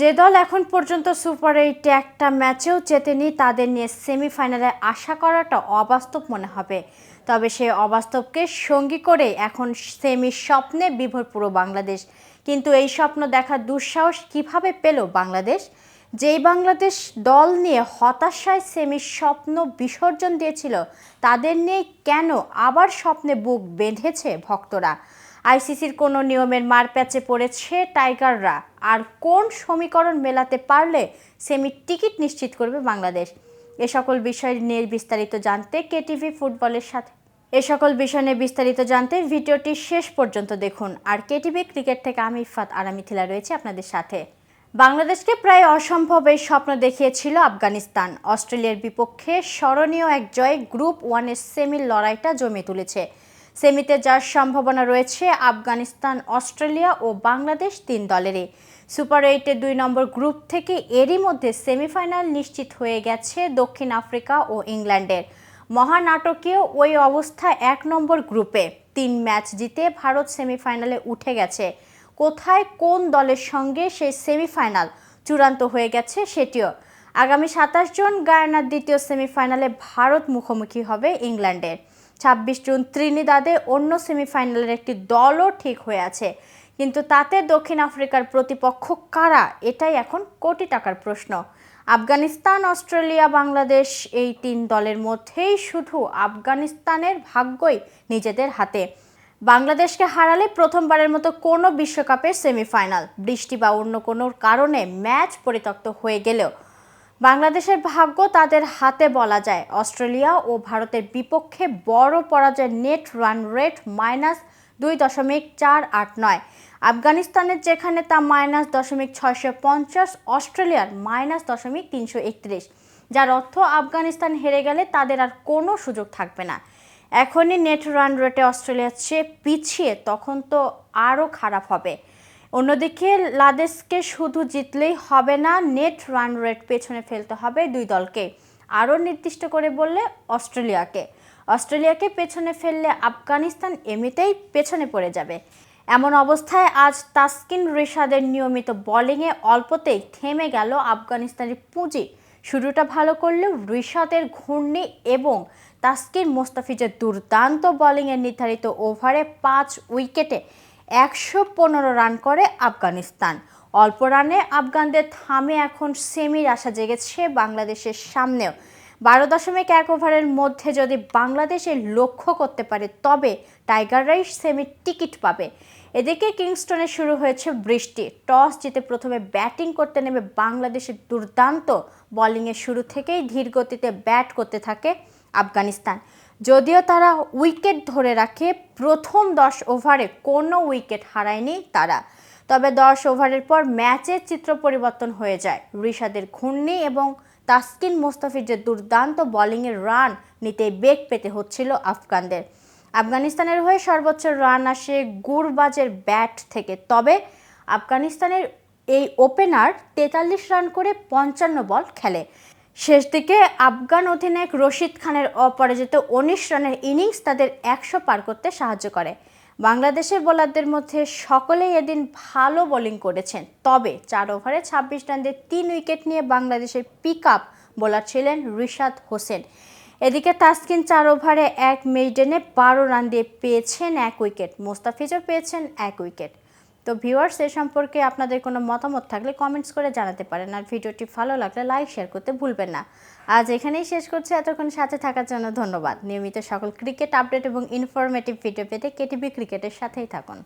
যে দল এখন পর্যন্ত সুপার এইটে একটা ম্যাচেও জেতেনি, তাদের নিয়ে সেমিফাইনালে আশা করাটা অবাস্তব মনে হবে। তবে সেই অবাস্তবকে সঙ্গী করে এখন সেমি স্বপ্নে বিভোর পুরো বাংলাদেশ। কিন্তু এই স্বপ্ন দেখার দুঃসাহস কীভাবে পেল বাংলাদেশ? যেই বাংলাদেশ দল নিয়ে হতাশায় সেমি স্বপ্ন বিসর্জন দিয়েছিল, তাদের নিয়ে কেন আবার স্বপ্নে বুক বেঁধেছে ভক্তরা? আইসিসির কোনো নিয়মের মারপ্যাচে পড়েছে টাইগাররা। আর কোন সমীকরণ মেলাতে পারলে সেমি টিকিট নিশ্চিত করবে বাংলাদেশ? এ সকল বিষয় নিয়ে বিস্তারিত জানতে কেটিভি ফুটবলের সাথে। এ সকল বিষয় নিয়ে বিস্তারিত জানতে ভিডিওটি শেষ পর্যন্ত দেখুন। আর কেটিভি ক্রিকেট থেকে আমি ইফাত আর আমি থিলা রয়েছে আপনাদের সাথে। বাংলাদেশকে প্রায় অসম্ভব এই স্বপ্ন দেখিয়েছিল আফগানিস্তান। অস্ট্রেলিয়ার বিপক্ষে স্মরণীয় এক জয় গ্রুপ ওয়ানের সেমির লড়াইটা জমে তুলেছে। সেমিতে যার সম্ভাবনা রয়েছে, আফগানিস্তান, অস্ট্রেলিয়া ও বাংলাদেশ তিন দলেরই। সুপার এইটের দুই নম্বর গ্রুপ থেকে এরই মধ্যে সেমিফাইনাল নিশ্চিত হয়ে গেছে দক্ষিণ আফ্রিকা ও ইংল্যান্ডের। মহানাটকীয় ওই অবস্থা এক নম্বর গ্রুপে। তিন ম্যাচ জিতে ভারত সেমিফাইনালে উঠে গেছে। কোথায় কোন দলের সঙ্গে সেই সেমিফাইনাল চূড়ান্ত হয়ে গেছে সেটিও। আগামী সাতাশ জন গায়ানার দ্বিতীয় সেমিফাইনালে ভারত মুখোমুখি হবে ইংল্যান্ডের। ছাব্বিশ জুন ত্রিনিদাদে অন্য সেমিফাইনালের একটি দলও ঠিক হয়ে আছে। কিন্তু তাতে দক্ষিণ আফ্রিকার প্রতিপক্ষ কারা? এটাই এখন কোটি টাকার প্রশ্ন। আফগানিস্তান, অস্ট্রেলিয়া, বাংলাদেশ এই তিন দলের মধ্যেই শুধু আফগানিস্তানের ভাগ্যই নিজেদের হাতে। বাংলাদেশকে হারালে প্রথমবারের মতো কোনো বিশ্বকাপের সেমিফাইনাল। বৃষ্টি বা অন্য কোনো কারণে ম্যাচ পরিত্যক্ত হয়ে গেলেও বাংলাদেশের ভাগ্য তাদের হাতে বলা যায়। অস্ট্রেলিয়া ও ভারতের বিপক্ষে বড় পরাজয় নেট রান রেট মাইনাস দুই দশমিক চার আট নয়। আফগানিস্তানের যেখানে তা মাইনাস দশমিক ছয়শো পঞ্চাশ, অস্ট্রেলিয়ার মাইনাস দশমিক তিনশো একত্রিশ। যার অর্থ আফগানিস্তান হেরে গেলে তাদের আর কোনো সুযোগ থাকবে না। এখনই নেট রান রেটে অস্ট্রেলিয়ার চেয়ে পিছিয়ে, তখন তো আরও খারাপ হবে। অন্যদিকে লাদেশকে শুধু জিতলেই হবে না, নেট রান রেট পেছনে ফেলতে হবে দুই দলকে। আরও নির্দিষ্ট করে বললে অস্ট্রেলিয়াকে। অস্ট্রেলিয়াকে পেছনে ফেললে আফগানিস্তান এমনিতেই পেছনে পড়ে যাবে। এমন অবস্থায় আজ তাসকিন রিশাদের নিয়মিত বোলিংয়ে অল্পতেই থেমে গেল আফগানিস্তানের পুঁজি। শুরুটা ভালো করলেও রিশাদের ঘূর্ণি এবং তাসকিন মোস্তাফিজের দুর্দান্ত বোলিংয়ের নির্ধারিত ওভারে পাঁচ উইকেটে একশো পনেরো রান করে আফগানিস্তান। অল্প রানে আফগানদের থামে এখন সেমির আশা জেগেছে বাংলাদেশের সামনেও। বারো দশমিক এক ওভারের মধ্যে যদি বাংলাদেশে লক্ষ্য করতে পারে, তবে টাইগাররাই সেমির টিকিট পাবে। এদিকে কিংস্টনে শুরু হয়েছে বৃষ্টি। টস জিতে প্রথমে ব্যাটিং করতে নেমে বাংলাদেশের দুর্দান্ত বোলিংয়ের শুরু থেকেই ধীর গতিতে ব্যাট করতে থাকে আফগানিস্তান। যদিও তারা উইকেট ধরে রাখে, প্রথম দশ ওভারে কোনো উইকেট হারায়নি তারা। তবে দশ ওভারের পর ম্যাচের চিত্র পরিবর্তন হয়ে যায়। রিশাদের ঘূর্ণি এবং তাসকিন মোস্তাফিজের দুর্দান্ত বোলিংয়ের রান নিতে বেগ পেতে হচ্ছিল আফগানদের। আফগানিস্তানের হয়ে সর্বোচ্চ রান আসে গুরবাজের ব্যাট থেকে। তবে আফগানিস্তানের এই ওপেনার তেতাল্লিশ রান করে পঞ্চান্ন বল খেলে। শেষ দিকে আফগান অধিনায়ক রশিদ খানের অপরাজিত উনিশ রানের ইনিংস তাদের একশো পার করতে সাহায্য করে। বাংলাদেশের বোলারদের মধ্যে সকলেই এদিন ভালো বোলিং করেছেন। তবে চার ওভারে ছাব্বিশ রান দিয়ে তিন উইকেট নিয়ে বাংলাদেশের পিক আপ বোলার ছিলেন রিশাদ হোসেন। এদিকে তাসকিন চার ওভারে এক মেইডেনে বারো রান দিয়ে পেয়েছেন এক উইকেট। মোস্তাফিজও পেয়েছেন এক উইকেট। তো ভিউয়ার্স এ সম্পর্কে আপনাদের কোনো মতামত থাকলে কমেন্টস করে জানাতে পারেন। আর ভিডিওটি ভালো লাগলে লাইক শেয়ার করতে ভুলবেন না। আজ এখানেই শেষ করছি। এতক্ষণ সাথে থাকার জন্য ধন্যবাদ। নিয়মিত সকল ক্রিকেট আপডেট এবং ইনফরমেটিভ ভিডিও পেতে কেটিভি ক্রিকেটের সাথেই থাকুন।